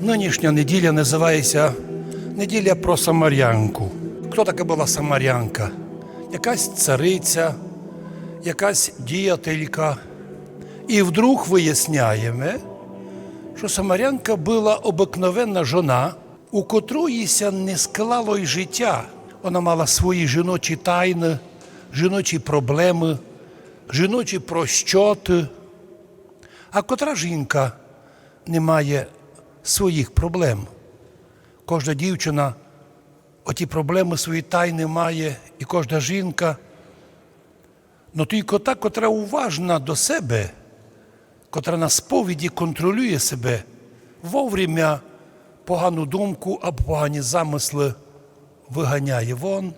Нинішня неділя називається неділя про Самарянку. Хто така була Самарянка? Якась цариця, якась діятелька. І вдруг виясняємо, що Самарянка була обикновенна жона, у котроїся не склало й життя. Вона мала свої жіночі тайни, жіночі проблеми, жіночі прощоти. А котра жінка не має своїх проблем. Кожна дівчина оті проблеми свої тайни має, і кожна жінка. Но тільки та, котра уважна до себе, котра на сповіді контролює себе, вовремя погану думку або погані замисли виганяє вон,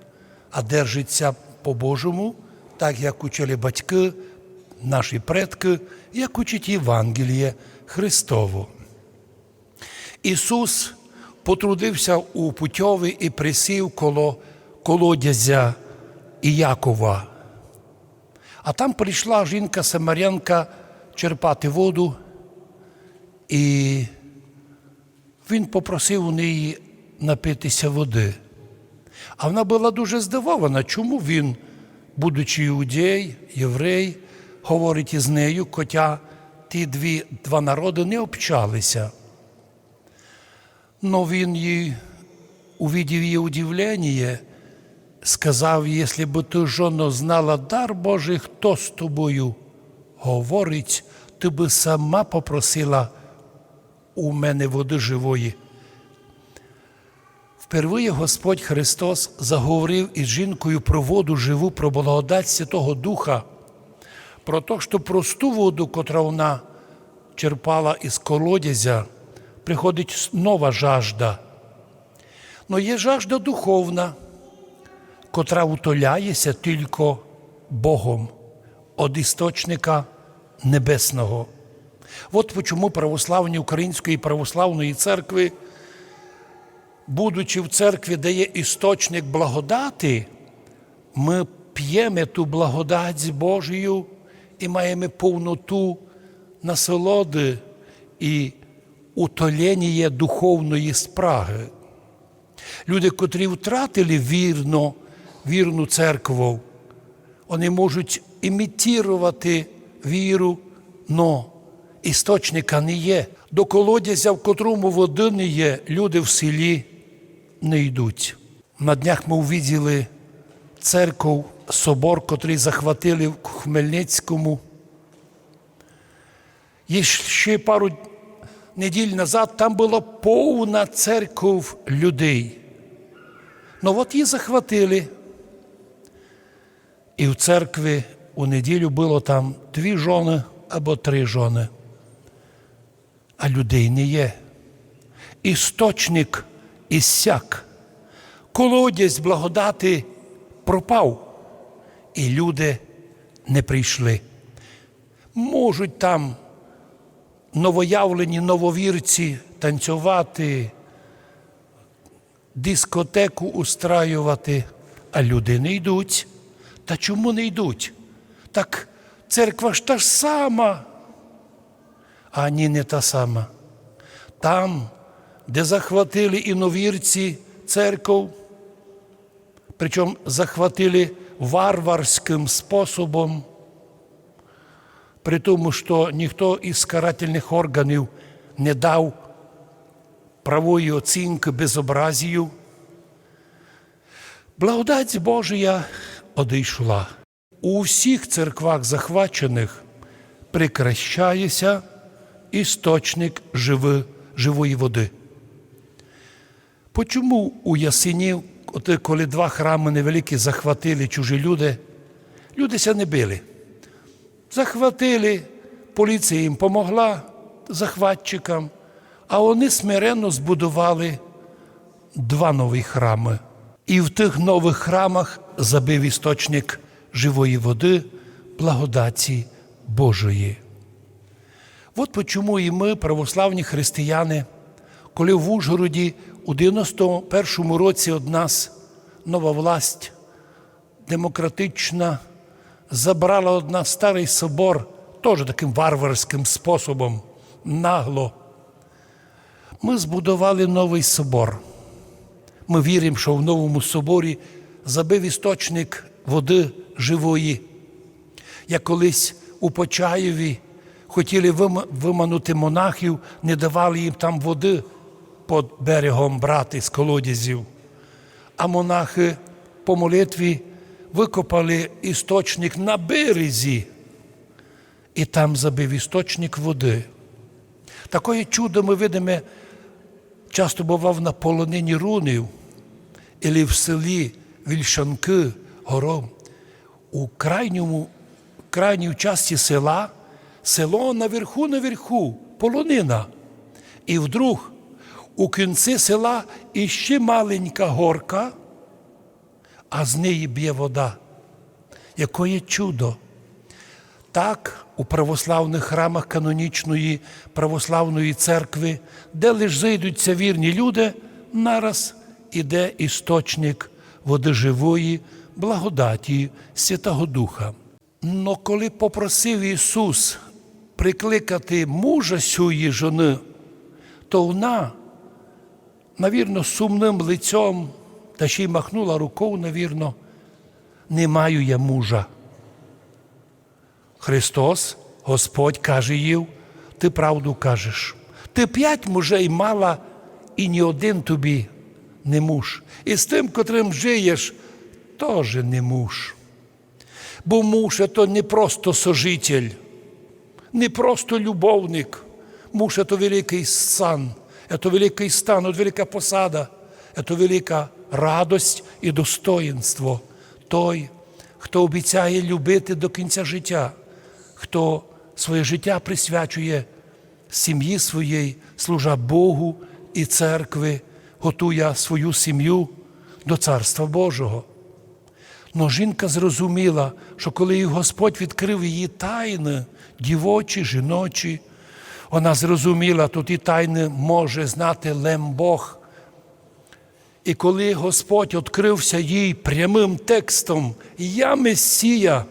а держиться по-божому, так як учили батьки, наші предки, як учить Євангеліє Христово. Ісус потрудився у путьові і присів коло колодязя Іякова. А там прийшла жінка Самарянка черпати воду, і він попросив у неї напитися води. А вона була дуже здивована, чому він, будучи іудей, єврей, говорить із нею, хоча ті дві, два народи не общалися. Но він їй, увидів її удивлення, сказав, якщо б ти, жоно, знала дар Божий, хто з тобою говорить, ти би сама попросила у мене води живої. Впервые Господь Христос заговорив із жінкою про воду живу, про благодать Святого Духа, про те, що просту воду, котра вона черпала із колодязя, приходить нова жажда. Но є жажда духовна, котра утоляється тільки Богом від істочника небесного. От чому православні Української православної церкви, будучи в церкві, де є істочник благодати, ми п'ємо ту благодать Божою і маємо повноту насолоди і утолення духовної спраги. Люди, котрі втратили вірно, вірну церкву, вони можуть імітувати віру, но істочника не є. До колодязя, в котрому води не є, люди в селі не йдуть. На днях ми увиділи церков, собор, котрий захватили в Хмельницькому. Є ще пару неділь назад там була повна церков людей. Ну от її захватили. І в церкві у неділю було там дві жони або три жони. А людей не є. Істочник іссяк. Колодязь благодати пропав, і люди не прийшли. Можуть там новоявлені нововірці танцювати, дискотеку устраювати, а люди не йдуть. Та чому не йдуть? Так церква ж та ж сама. А ні, не та сама. Там, де захватили іновірці церков, причому захватили варварським способом, при тому, що ніхто із карательних органів не дав правої оцінки безобразію, благодать Божия одійшла. У всіх церквах захвачених прикращається істочник живи, живої води. Почому у Ясинів, коли два храми невеликі захватили чужі люди, люди ся не били. Захватили, поліція їм помогла захватчикам, а вони смиренно збудували два нові храми. І в тих нових храмах забив істочник живої води, благодаті Божої. От чому і ми, православні християни, коли в Ужгороді у 91-му році од нас нова власть демократична забрала од нас старий собор, теж таким варварським способом, нагло. Ми збудували новий собор. Ми віримо, що в новому соборі забив істочник води живої. Як колись у Почаєві хотіли виманути монахів, не давали їм там води під берегом брати з колодязів. А монахи по молитві викопали істочник на березі, і там забив істочник води. Такое чудо ми видимо, часто бував на полонині рунів, або в селі Вільшанки гором. У крайньому, крайній часті села село наверху, наверху, полонина. І вдруг у кінці села іще маленька горка, а з неї б'є вода. Якое чудо! Так, у православних храмах канонічної православної церкви, де лиш зайдуться вірні люди, нараз іде істочник води живої, благодаті Святого Духа. Но коли попросив Ісус прикликати мужа сюї жони, то вона, навірно, сумним лицем, та ще й махнула рукою, навірно, не маю я мужа. Христос, Господь каже їй, ти правду кажеш. Ти п'ять мужей мала, і ні один тобі не муж. І з тим, котрим жиєш, теж не муж. Бо муж – це не просто сожитель, не просто любовник. Муж – це великий сан, це великий стан, це велика посада, це велика радость і достоїнство. Той, хто обіцяє любити до кінця життя, хто своє життя присвячує сім'ї своєї, служа Богу і церкви, готує свою сім'ю до Царства Божого. Но жінка зрозуміла, що коли Господь відкрив її тайни, дівочі, жіночі, вона зрозуміла, тут і тайни може знати лем Бог. І коли Господь відкрився їй прямим текстом Я Месія,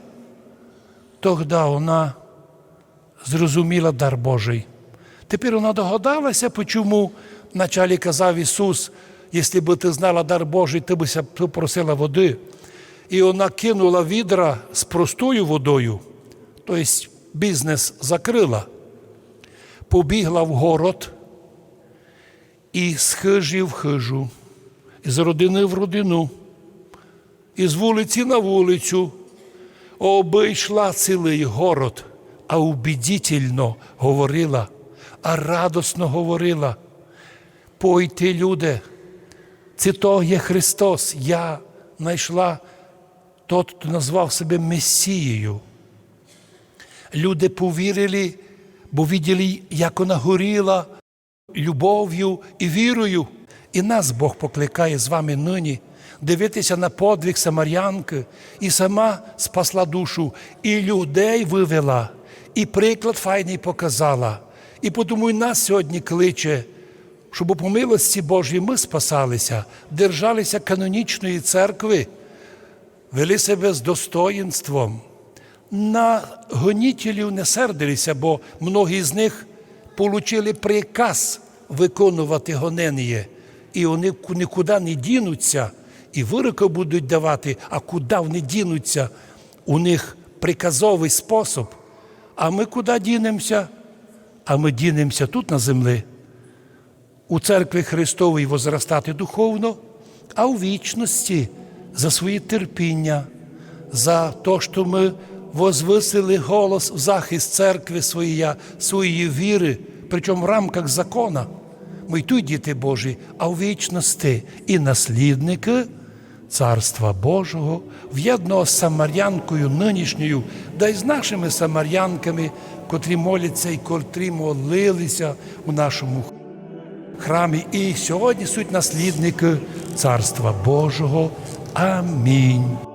тоді вона зрозуміла дар Божий. Тепер вона догадалася, чому вначалі казав Ісус, якщо б ти знала дар Божий, ти б ся попросила води. І вона кинула відра з простою водою, тобто бізнес закрила, побігла в город і з хижі в хижу, із родини в родину, із вулиці на вулицю, обійшла цілий город, а убедительно говорила, а радосно говорила. Пойте, люди, це то є Христос. Я знайшла тот, хто назвав себе Месією. Люди повірили, бо виділи, як вона горіла любов'ю і вірою. І нас Бог покликає з вами нині дивитися на подвиг Самарянки, і сама спасла душу, і людей вивела, і приклад файний показала. І тому і нас сьогодні кличе, щоб по милості Божій ми спасалися, держалися канонічної церкви, вели себе з достоїнством. На гонітелів не сердилися, бо многі з них отримали приказ виконувати гонення, і вони нікуди не дінуться, і вироки будуть давати, а куди вони дінуться, у них приказовий спосіб. А ми куди дінемося? А ми дінемося тут на землі. У церкві Христовій возростати духовно, а у вічності за своє терпіння, за те, що ми возвисили голос в захист церкви своєї, своєї віри, причому в рамках закона. Ми й діти Божі, а в вічності і наслідники Царства Божого, в'єдного з самарянкою нинішньою, да й з нашими самарянками, котрі моляться і котрі молилися у нашому храмі. І сьогодні суть наслідники Царства Божого. Амінь.